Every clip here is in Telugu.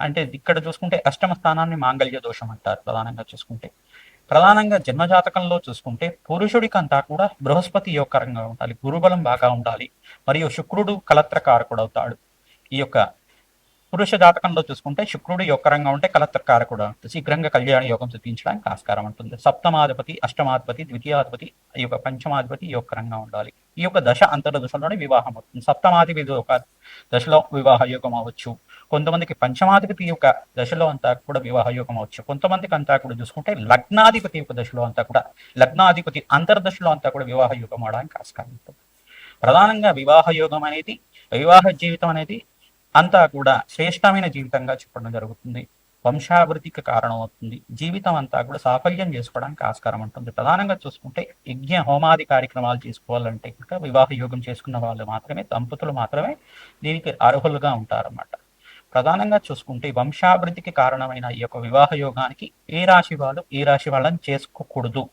అంటే ఇక్కడ చూసుకుంటే అష్టమ స్థానాన్ని మాంగళ్య దోషం అంటారు ప్రధానంగా చూసుకుంటే. ప్రధానంగా జన్మజాతకంలో చూసుకుంటే పురుషుడికి అంతా కూడా బృహస్పతి యోగకరంగా ఉండాలి. గురుబలం బాగా ఉండాలి. మరియు శుక్రుడు కలత్రకారకుడు అవుతాడు ఈ యొక్క పురుష జాతకంలో చూసుకుంటే శుక్రుడు యోగకరంగా ఉంటే కలత్రకారకుడు శీఘ్రంగా కళ్యాణ యోగం సిద్ధించడానికి ఆస్కారం ఉంటుంది. సప్తమాధిపతి అష్టమాధిపతి ద్వితీయాధిపతి ఈ యొక్క పంచమాధిపతి యోగకరంగా ఉండాలి. ఈ యొక్క దశ అంతర దశలోనే వివాహం అవుతుంది. సప్తమాధిపతి ఒక దశలో వివాహ యోగం అవ్వచ్చు. కొంతమందికి పంచమాధిపతి యొక్క దశలో అంతా కూడా వివాహ యోగం అవచ్చు. కొంతమందికి అంతా కూడా చూసుకుంటే లగ్నాధిపతి యొక్క దశలో అంతా కూడా లగ్నాధిపతి అంతర్దశలో అంతా కూడా వివాహ యోగం అవడానికి ఆస్కారం ఉంటుంది. ప్రధానంగా వివాహ యోగం అనేది వివాహ జీవితం అనేది అంతా కూడా శ్రేష్టమైన జీవితంగా చెప్పడం జరుగుతుంది. వంశాభివృద్ధికి కారణం అవుతుంది జీవితం అంతా కూడా సాఫల్యం చేసుకోవడానికి ఆస్కారం ఉంటుంది. ప్రధానంగా చూసుకుంటే యజ్ఞ హోమాది కార్యక్రమాలు చేసుకోవాలంటే కనుక వివాహ యోగం చేసుకున్న వాళ్ళు మాత్రమే దంపతులు మాత్రమే దీనికి అర్హులుగా ఉంటారన్నమాట. ప్రధానంగా చూసుకుంటే వంశాభివృద్ధికి కారణమైన ఈ యొక్క వివాహ యోగానికి ఏ రాశి వాళ్ళు ఏ రాశి వాళ్ళని చేసుకోకూడదు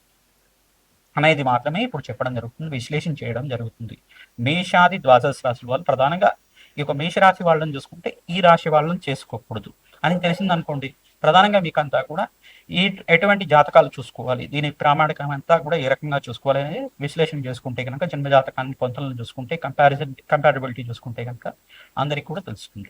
అనేది మాత్రమే ఇప్పుడు చెప్పడం జరుగుతుంది విశ్లేషణ చేయడం జరుగుతుంది. మేషాది ద్వాదశ రాశుల వాళ్ళు ప్రధానంగా ఈ యొక్క మేషరాశి వాళ్ళని చూసుకుంటే ఈ రాశి వాళ్ళని చేసుకోకూడదు అని తెలిసింది అనుకోండి ప్రధానంగా మీకంతా కూడా ఈ ఎటువంటి జాతకాలు చూసుకోవాలి దీని ప్రామాణికం అంతా కూడా ఏ రకంగా చూసుకోవాలి అనేది విశ్లేషణ చేసుకుంటే కనుక జన్మ జాతకాన్ని పొంతలను చూసుకుంటే కంపారిజన్ కంపారిబిలిటీ చూసుకుంటే కనుక అందరికి కూడా తెలుస్తుంది.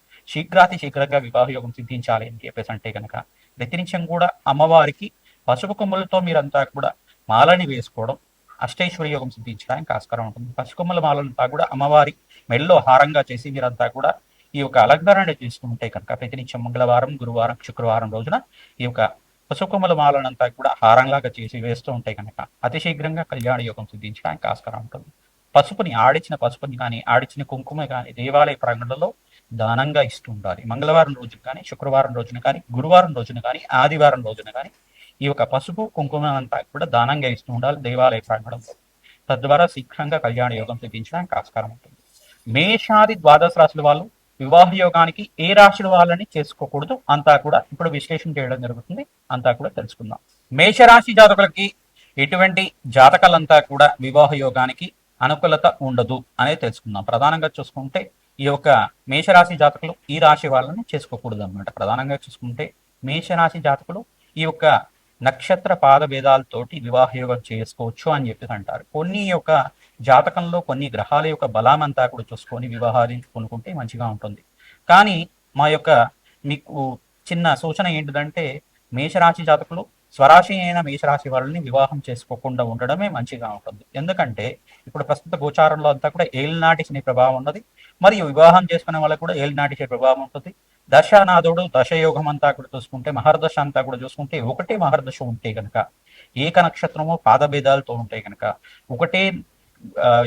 శీఘ్రాతి శీఘ్రంగా వివాహ యోగం సిద్ధించాలి అని చెప్పేసి అంటే కనుక ప్రతినిత్యం కూడా అమ్మవారికి పసుపు కొమ్ములతో మీరంతా కూడా మాలని వేసుకోవడం అష్టైశ్వరి యోగం సిద్ధించడానికి ఆస్కారం ఉంటుంది. పసుకొమ్మల మాలంతా కూడా అమ్మవారి మెల్లో హారంగా చేసి మీరంతా కూడా ఈ యొక్క అలంకరణ చేసుకుంటే కనుక ప్రతినిత్యం మంగళవారం గురువారం శుక్రవారం రోజున ఈ యొక్క పసుకొమ్మల మాలనంతా కూడా హారంలాగా చేసి వేస్తూ ఉంటే కనుక అతి శీఘ్రంగా కళ్యాణ యోగం సిద్ధించడానికి ఆస్కారం ఉంటుంది. పసుపుని ఆడిచిన పసుపుని కానీ ఆడిచిన కుంకుమ కానీ దేవాలయ ప్రాంగణంలో దానంగా ఇస్తూ ఉండాలి మంగళవారం రోజున కానీ శుక్రవారం రోజున కానీ గురువారం రోజున కానీ ఆదివారం రోజున కానీ ఈ యొక్క పసుపు కుంకుమ అంతా కూడా దానంగా ఇస్తూ ఉండాలి దేవాలయ ప్రాంగణంలో. తద్వారా శీఘ్రంగా కళ్యాణ యోగం సిద్ధించడానికి ఆస్కారం ఉంటుంది. మేషాది ద్వాదశ రాశుల వాళ్ళు వివాహ యోగానికి ఏ రాశుల వాళ్ళని చేసుకోకూడదు అంతా కూడా ఇప్పుడు విశ్లేషణ చేయడం జరుగుతుంది. అంతా కూడా తెలుసుకుందాం. మేషరాశి జాతకులకి ఎటువంటి జాతకాలంతా కూడా వివాహ యోగానికి అనుకూలత ఉండదు అనేది తెలుసుకుందాం. ప్రధానంగా చూసుకుంటే ఈ యొక్క మేషరాశి జాతకులు ఈ రాశి వాళ్ళని చేసుకోకూడదు అనమాట ప్రధానంగా చూసుకుంటే మేషరాశి జాతకులు ఈ యొక్క నక్షత్ర పాద భేదాలతోటి వివాహయోగం చేసుకోవచ్చు అని చెప్పేసి అంటారు. కొన్ని యొక్క జాతకంలో కొన్ని గ్రహాల యొక్క బలామంతా కూడా చూసుకొని వివాహాలు కొనుక్కుంటే మంచిగా ఉంటుంది. కానీ మా యొక్క మీకు చిన్న సూచన ఏంటిదంటే మేషరాశి జాతకులు స్వరాశి అయిన మేషరాశి వాళ్ళని వివాహం చేసుకోకుండా ఉండడమే మంచిగా ఉంటుంది. ఎందుకంటే ఇప్పుడు ప్రస్తుత గోచారంలో అంతా కూడా ఏలినాటి శని ప్రభావం ఉన్నది. మరియు వివాహం చేసుకునే వాళ్ళకు కూడా ఏలినాటిచే ప్రభావం ఉంటుంది. దశానాథుడు దశయోగం అంతా కూడా చూసుకుంటే మహర్దశ అంతా కూడా చూసుకుంటే ఒకటే మహర్దశ ఉంటే కనుక ఏక నక్షత్రము పాదభేదాలతో ఉంటే కనుక ఒకటే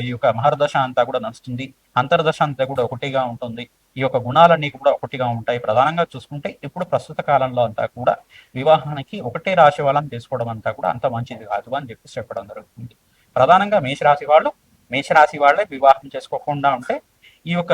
ఈ యొక్క మహర్దశ అంతా కూడా నడుస్తుంది. అంతర్దశ అంతా కూడా ఒకటిగా ఉంటుంది. ఈ యొక్క గుణాలన్నీ కూడా ఒకటిగా ఉంటాయి. ప్రధానంగా చూసుకుంటే ఇప్పుడు ప్రస్తుత కాలంలో అంతా కూడా వివాహానికి ఒకటే రాశి వాళ్ళని తీసుకోవడం అంతా కూడా అంత మంచిది కాదు అని చెప్పి చెప్పడం జరుగుతుంది. ప్రధానంగా మేషరాశి వాళ్ళు మేషరాశి వాళ్ళే వివాహం చేసుకోకుండా ఉంటే ఈ యొక్క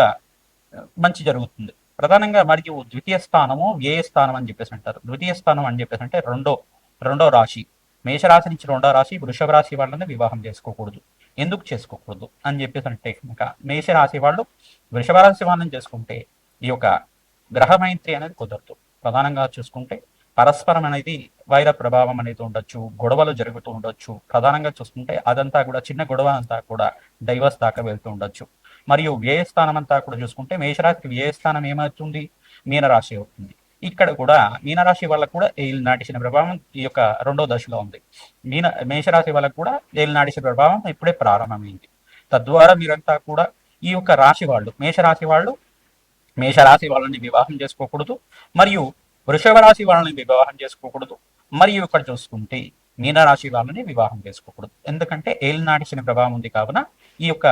మంచి జరుగుతుంది. ప్రధానంగా మరియు ద్వితీయ స్థానము వ్యయ స్థానం అని చెప్పేసి అంటారు. ద్వితీయ స్థానం అని చెప్పేసి అంటే రెండో రెండో రాశి. మేషరాశి నుంచి రెండో రాశి వృషభ రాశి వాళ్ళని వివాహం చేసుకోకూడదు. ఎందుకు చేసుకోకూడదు అని చెప్పేసి అంటే ఇంకా మేషరాశి వాళ్ళు వృషభ రాశి వాళ్ళని చేసుకుంటే ఈ యొక్క గ్రహమైత్రి అనేది కుదరదు. ప్రధానంగా చూసుకుంటే పరస్పరం అనేది వైర ప్రభావం అనేది ఉండొచ్చు గొడవలు జరుగుతూ ఉండొచ్చు. ప్రధానంగా చూసుకుంటే అదంతా కూడా చిన్న గొడవ అంతా కూడా డైవర్స్ దాకా వెళ్తూ ఉండొచ్చు. మరియు వ్యయస్థానం అంతా కూడా చూసుకుంటే మేషరాశికి వ్యయస్థానం ఏమవుతుంది? మీనరాశి అవుతుంది. ఇక్కడ కూడా మీనరాశి వాళ్ళకు కూడా ఏళ్ళు నాటిసిన ప్రభావం ఈ యొక్క రెండో దశలో ఉంది. మీన మేషరాశి వాళ్ళకు కూడా ఏళ్ళు నాటిసిన ప్రభావం ఇప్పుడే ప్రారంభమైంది. తద్వారా మీరంతా కూడా ఈ యొక్క రాశి వాళ్ళు మేషరాశి వాళ్ళు మేషరాశి వాళ్ళని వివాహం చేసుకోకూడదు మరియు వృషభ రాశి వాళ్ళని వివాహం చేసుకోకూడదు మరియు ఇక్కడ చూసుకుంటే మీనరాశి వాళ్ళని వివాహం చేసుకోకూడదు. ఎందుకంటే ఏలినాటి నాటిసిన ప్రభావం ఉంది కావున ఈ యొక్క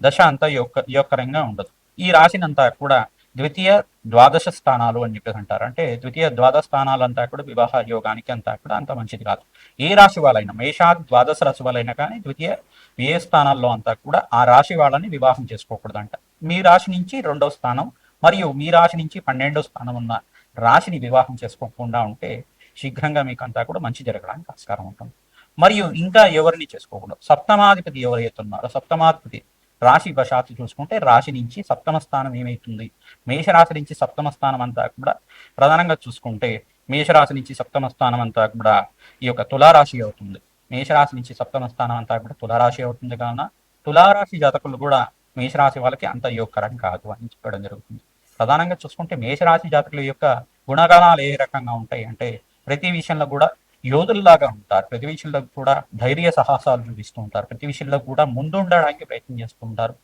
దశ అంతా యొక్క యొక్కరంగా ఉండదు. ఈ రాశినంతా కూడా ద్వితీయ ద్వాదశ స్థానాలు అని చెప్పేసి అంటారు. అంటే ద్వితీయ ద్వాదశ స్థానాలంతా కూడా వివాహ యోగానికి అంతా కూడా అంత మంచిది కాదు. ఏ రాశి వాళ్ళైనా మేషాది ద్వాదశ రాశి వాళ్ళైనా కానీ ద్వితీయ ఏ స్థానాల్లో అంతా కూడా ఆ రాశి వాళ్ళని వివాహం చేసుకోకూడదంట. మీ రాశి నుంచి రెండవ స్థానం మరియు మీ రాశి నుంచి పన్నెండో స్థానం ఉన్న రాశిని వివాహం చేసుకోకుండా ఉంటే శీఘ్రంగా మీకు అంతా కూడా మంచి జరగడానికి ఆస్కారం ఉంటుంది. మరియు ఇంకా ఎవరిని చేసుకోకూడదు? సప్తమాధిపతి ఎవరైతే ఉన్నారో సప్తమాధిపతి రాశి వశాత్తు చూసుకుంటే రాశి నుంచి సప్తమ స్థానం ఏమైతుంది? మేషరాశి నుంచి సప్తమ స్థానం అంతా కూడా ప్రధానంగా చూసుకుంటే మేషరాశి నుంచి సప్తమ స్థానం అంతా కూడా ఈ యొక్క తులారాశి అవుతుంది. మేషరాశి నుంచి సప్తమ స్థానం అంతా కూడా తులారాశి అవుతుంది కావున తులారాశి జాతకులు కూడా మేషరాశి వాళ్ళకి అంత యోగకరం కాదు అని చెప్పడం జరుగుతుంది. ప్రధానంగా చూసుకుంటే మేషరాశి జాతకుల యొక్క గుణగణాలు ఏ రకంగా ఉంటాయి అంటే ప్రతి విషయంలో కూడా యోధుల్లాగా ఉంటారు. ప్రతి విషయంలో కూడా ధైర్య సాహసాలు చూపిస్తూ ఉంటారు. ప్రతి విషయంలో కూడా ముందు ఉండడానికి ప్రయత్నం చేస్తూ ఉంటారు.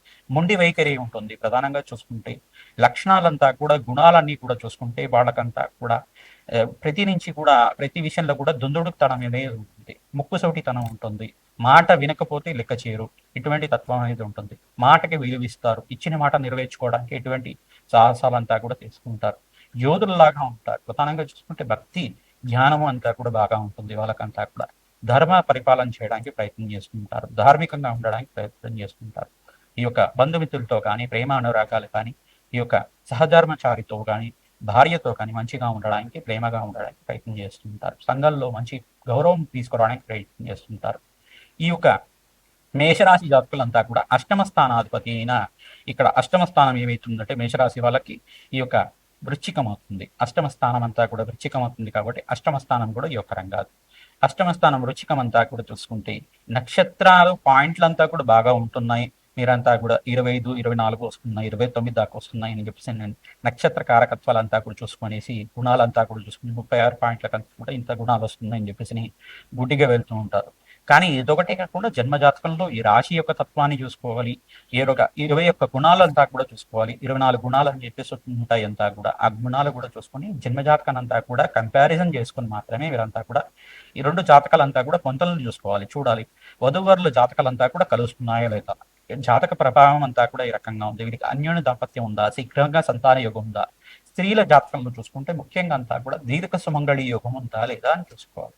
వైఖరి ఉంటుంది. ప్రధానంగా చూసుకుంటే లక్షణాలంతా కూడా గుణాలన్నీ కూడా చూసుకుంటే వాళ్ళకంతా కూడా ప్రతి నుంచి కూడా ప్రతి విషయంలో కూడా దుందుడుకుతనం అనేది ఉంటుంది. ముక్కుసోటితనం ఉంటుంది. మాట వినకపోతే లెక్క చేయరు. ఇటువంటి తత్వం అనేది ఉంటుంది. మాటకి విలువిస్తారు. ఇచ్చిన మాట నెరవేర్చుకోవడానికి ఎటువంటి సాహసాలంతా కూడా తీసుకుంటారు. యోధుల్లాగా ఉంటారు. ప్రధానంగా చూసుకుంటే భక్తి జ్ఞానము అంతా కూడా బాగా ఉంటుంది వాళ్ళకంతా కూడా. ధర్మ పరిపాలన చేయడానికి ప్రయత్నం చేస్తుంటారు ధార్మికంగా ఉండడానికి ప్రయత్నం చేస్తుంటారు. ఈ యొక్క బంధుమిత్రులతో కానీ ప్రేమ అనురాగాలు కానీ ఈ యొక్క సహధర్మచారితో కానీ భార్యతో కానీ మంచిగా ఉండడానికి ప్రేమగా ఉండడానికి ప్రయత్నం చేస్తుంటారు. సంఘంలో మంచి గౌరవం తీసుకోవడానికి ప్రయత్నం చేస్తుంటారు. ఈ యొక్క మేషరాశి జాతకులంతా కూడా అష్టమ స్థానాధిపతి అయిన ఇక్కడ అష్టమ స్థానం ఏమైతుందంటే మేషరాశి వాళ్ళకి ఈ యొక్క వృచ్చికం అవుతుంది అష్టమ స్థానం అంతా కూడా వృచ్చికం అవుతుంది కాబట్టి అష్టమ స్థానం కూడా యోగకరం కాదు అష్టమ స్థానం వృచ్చికం అంతా కూడా చూసుకుంటే నక్షత్రాలు పాయింట్లంతా కూడా బాగా ఉంటున్నాయి. మీరంతా కూడా ఇరవై ఐదు ఇరవై నాలుగు వస్తున్నాయి ఇరవై తొమ్మిది దాకా వస్తున్నాయి అని చెప్పేసి నేను నక్షత్ర కారకత్వాలంతా కూడా చూసుకునేసి గుణాలంతా కూడా చూసుకుని ముప్పై ఆరు పాయింట్ల కంటే కూడా ఇంత గుణాలు వస్తున్నాయని అని చెప్పేసి గుడ్డిగా వెళ్తూ ఉంటారు. కానీ ఇదొకటే కాకుండా జన్మజాతకంలో ఈ రాశి యొక్క తత్వాన్ని చూసుకోవాలి. ఏరొక ఇరవై ఒక్క గుణాలంతా కూడా చూసుకోవాలి. ఇరవై నాలుగు గుణాలు అని చెప్పేసి ఉంటాయి అంతా కూడా. ఆ గుణాలు కూడా చూసుకొని జన్మజాతకాన్ని అంతా కూడా కంపారిజన్ చేసుకొని మాత్రమే వీరంతా కూడా ఈ రెండు జాతకాలంతా కూడా పొంతలను చూసుకోవాలి. చూడాలి. వధువరుల జాతకాలంతా కూడా కలుస్తున్నాయా లేదా? జాతక ప్రభావం అంతా కూడా ఈ రకంగా ఉంది. వీరికి అన్యోన్య దాంపత్యం ఉందా? శీఘ్రంగా సంతాన యోగం ఉందా? స్త్రీల జాతకంలో చూసుకుంటే ముఖ్యంగా అంతా కూడా దీర్ఘ సుమంగళి యోగం ఉందా లేదా అని చూసుకోవాలి.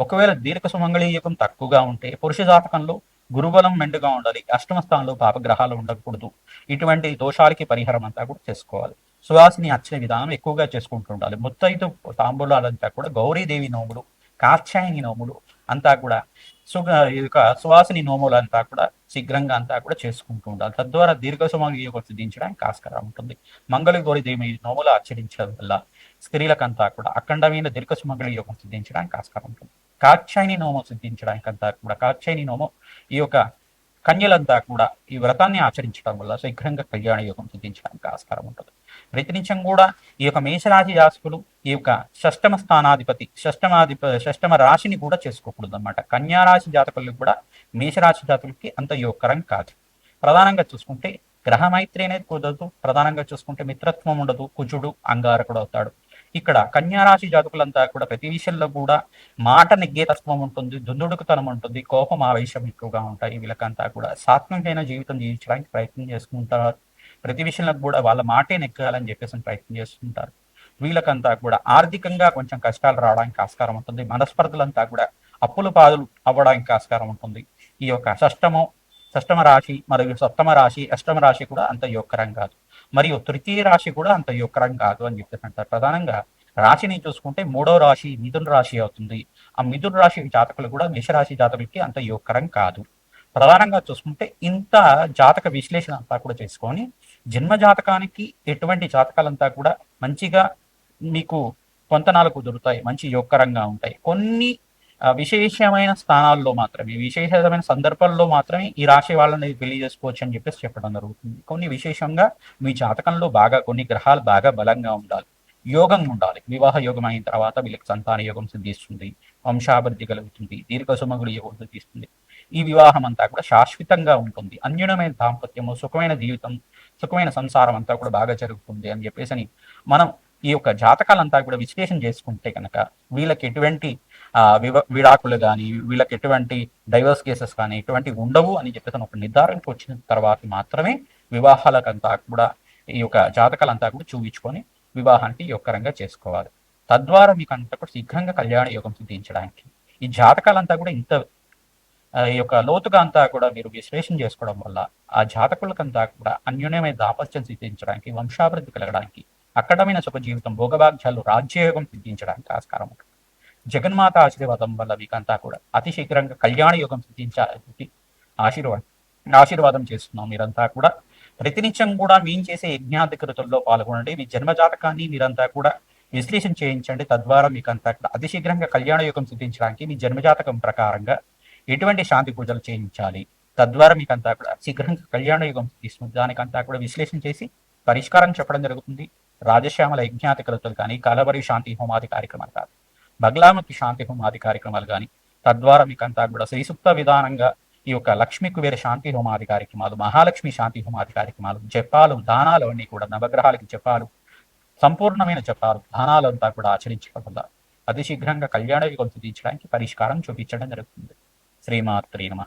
ఒకవేళ దీర్ఘ సుమంగళి యోగం తక్కువగా ఉంటే పురుష జాతకంలో గురుబలం మెండుగా ఉండాలి అష్టమ స్థానంలో పాపగ్రహాలు ఉండకూడదు. ఇటువంటి దోషాలకి పరిహారం అంతా కూడా చేసుకోవాలి. సువాసిని అర్చన విధానం ఎక్కువగా చేసుకుంటూ ఉండాలి ముత్తైదు తాంబూలాలంతా కూడా గౌరీదేవి నోములు కాక్షాయని నోములు అంతా కూడా సుగ ఈ యొక్క సువాసిని నోములు అంతా కూడా శీఘ్రంగా అంతా కూడా చేసుకుంటూ ఉండాలి. తద్వారా దీర్ఘ సుమంగళి యోగం సిద్ధించడానికి ఆస్కారం ఉంటుంది. మంగళ గౌరీదేవి నోములు ఆచరించడం వల్ల స్త్రీలకంతా కూడా అఖండమైన దీర్ఘ సుమంగళి యోగం సిద్ధించడానికి ఆస్కారం ఉంటుంది. కాక్షాయిని నోమం సిద్ధించడానికి అంతా కూడా కాక్షాయిని నోమం ఈ యొక్క కన్యలంతా కూడా ఈ వ్రతాన్ని ఆచరించడం వల్ల శీఘ్రంగా కళ్యాణ యోగం సిద్ధించడానికి ఆస్కారం ఉంటుంది. ప్రతినిత్యం కూడా ఈ యొక్క మేషరాశి జాతకులు ఈ యొక్క షష్టమ స్థానాధిపతి షష్టమాధిప షష్టమ రాశిని కూడా చేసుకోకూడదు అనమాట కన్యారాశి జాతకులకు కూడా మేషరాశి జాతకులకి అంత యోగకరం కాదు. ప్రధానంగా చూసుకుంటే గ్రహమైత్రి అనేది కుదరదు. ప్రధానంగా చూసుకుంటే మిత్రత్వం ఉండదు కుజుడు అంగారకుడు అవుతాడు. ఇక్కడ కన్యారాశి జాతకులంతా కూడా ప్రతి విషయంలో కూడా మాట నెగ్గేతత్వం ఉంటుంది దుందుడుకుతనం ఉంటుంది కోపం ఆవేశం ఎక్కువగా ఉంటాయి. వీళ్ళకంతా కూడా సాత్వికమైన జీవితం జీవించడానికి ప్రయత్నం చేసుకుంటారు. ప్రతి విషయంలో కూడా వాళ్ళ మాటే నెగ్గాలని చెప్పేసి ప్రయత్నం చేస్తుంటారు. వీళ్ళకంతా కూడా ఆర్థికంగా కొంచెం కష్టాలు రావడానికి ఆస్కారం ఉంటుంది. మనస్పర్ధలంతా కూడా అప్పుల పాదులు అవ్వడానికి ఆస్కారం ఉంటుంది. ఈ యొక్క షష్టము షష్టమ రాశి మరియు సప్తమ రాశి అష్టమ రాశి కూడా అంత యోగకరం కాదు. మరియు తృతీయ రాశి కూడా అంత యుక్రం కాదు అని చెప్పేసి అంటారు. ప్రధానంగా రాశిని చూసుకుంటే మూడో రాశి మిథున రాశి అవుతుంది. ఆ మిథున రాశి జాతకులు కూడా మేషరాశి జాతకులకి అంత యుక్రం కాదు. ప్రధానంగా చూసుకుంటే ఇంత జాతక విశ్లేషణ అంతా కూడా చేసుకొని జన్మ జాతకానికి ఎటువంటి జాతకాలంతా కూడా మంచిగా మీకు పొంతనాలు కుదురుతాయి మంచి యోగకరంగా ఉంటాయి. కొన్ని విశేషమైన స్థానాల్లో మాత్రమే విశేషమైన సందర్భాల్లో మాత్రమే ఈ రాశి వాళ్ళని పెళ్ళి చేసుకోవచ్చు అని చెప్పేసి చెప్పడం జరుగుతుంది. కొన్ని విశేషంగా మీ జాతకంలో బాగా కొన్ని గ్రహాలు బాగా బలంగా ఉండాలి. యోగం ఉండాలి. వివాహ యోగం అయిన తర్వాత వీళ్ళకి సంతాన యోగం సిద్ధిస్తుంది. వంశాభివృద్ధి కలుగుతుంది. దీర్ఘ సుమగుడు యోగం సిద్ధిస్తుంది. ఈ వివాహం అంతా కూడా శాశ్వతంగా ఉంటుంది. అన్యునమైన దాంపత్యము సుఖమైన జీవితం సుఖమైన సంసారం అంతా కూడా బాగా జరుగుతుంది అని చెప్పేసి అని మనం ఈ యొక్క జాతకాలంతా కూడా విశ్లేషణ చేసుకుంటే కనుక వీళ్ళకి ఎటువంటి విడాకులు కానీ వీళ్ళకి ఎటువంటి డైవర్స్ కేసెస్ కానీ ఎటువంటి ఉండవు అని చెప్పేసి ఒక నిర్ధారణకు వచ్చిన తర్వాత మాత్రమే వివాహాలకంతా కూడా ఈ యొక్క జాతకాలంతా కూడా చూపించుకొని వివాహానికి యొక్కరంగా చేసుకోవాలి. తద్వారా మీకు అంతా కూడా శీఘ్రంగా కళ్యాణ యోగం సిద్ధించడానికి. ఈ జాతకాలంతా కూడా ఇంత ఈ యొక్క లోతుగా అంతా కూడా మీరు విశ్లేషణ చేసుకోవడం వల్ల ఆ జాతకులకంతా కూడా అన్యోన్యమైన దాపత్యం సిద్ధించడానికి వంశాభివృద్ధి కలగడానికి అక్కడమైన సుఖ జీవితం భోగభాగ్యాలు రాజ్యయోగం సిద్ధించడానికి ఆస్కారం ఉంటుంది. జగన్మాత ఆశీర్వాదం వల్ల మీకంతా కూడా అతి శీఘ్రంగా కళ్యాణ యోగం సిద్ధించాలని ఆశీర్వాదం ఆశీర్వాదం చేస్తున్నాం మీరంతా కూడా. ప్రతినిత్యం కూడా మేము చేసే యజ్ఞాధికృతుల్లో పాల్గొనండి. మీ జన్మజాతకాన్ని మీరంతా కూడా విశ్లేషణ చేయించండి. తద్వారా మీకు అంతా కూడా అతి శీఘ్రంగా కళ్యాణ యోగం సిద్ధించడానికి మీ జన్మజాతకం ప్రకారంగా ఎటువంటి శాంతి పూజలు చేయించాలి. తద్వారా మీకు అంతా కూడా శీఘ్రంగా కళ్యాణ యుగం తీసుకుని దానికంతా కూడా విశ్లేషణ చేసి పరిష్కారం చెప్పడం జరుగుతుంది. రాజశ్యామల యజ్ఞాధికృతులు కానీ కలవరి శాంతి హోమాది కార్యక్రమాలు కాదు. బగ్లాముఖి శాంతి హోమాది కార్యక్రమాలు కానీ తద్వారా మీకు అంతా కూడా శ్రీసుప్త విధానంగా ఈ యొక్క లక్ష్మీ కుబేర శాంతి హోమాది కార్యక్రమాలు మహాలక్ష్మి శాంతి హోమాది కార్యక్రమాలు జపాలు దానాలు అన్నీ కూడా నవగ్రహాలకి జపాలు సంపూర్ణమైన జపాలు దానాలు అంతా కూడా ఆచరించకుండా అతి శీఘ్రంగా కళ్యాణ యుగం తీర్చడానికి పరిష్కారం చూపించడం జరుగుతుంది. శ్రీమాత్రీ నమ.